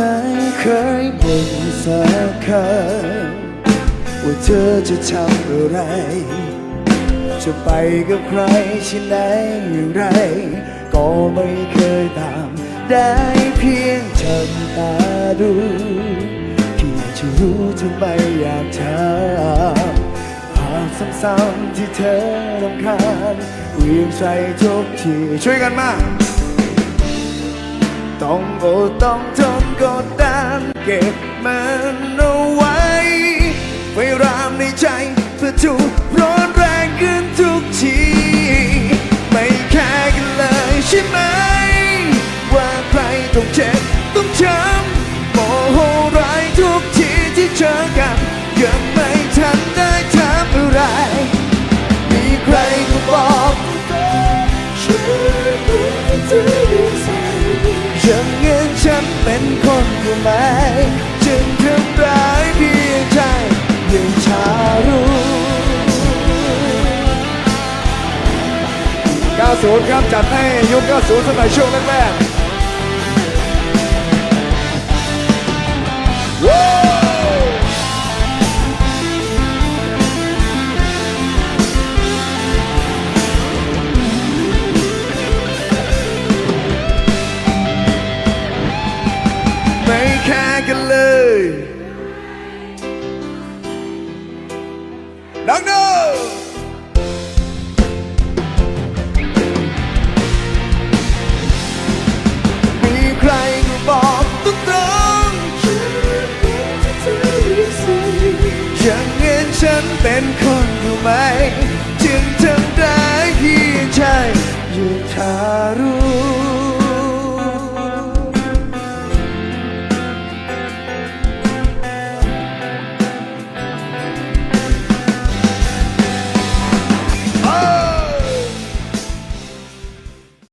ไม่เคยบ่นสักคำว่าเธอจะทำอะไร จะไปกับใครที่ไหนอย่างไร ก็ไม่เคยตาม ได้เพียงทำตาดูที่จะรู้ทำไมอยากถามภาพซ้ำๆที่เธอรำคาญเวียงใส่ทุกทีช่วยกันมา ต้องอดต้องทนกดดันเก็บมันเอาไว้ไฟรามในใจเพื่อถูกร้อนแรงขึ้นทุกที ไม่แค่กันเลยใช่ไหม ว่าใครต้องเจ็บ 90 ครับจัดให้ยุค90สมัยช่วงแรกๆว้าวไม่แค่กันเลยดังเด้ เป็นคนอยู่ไหมจึงทำได้เพียงใจอยู่ทารู้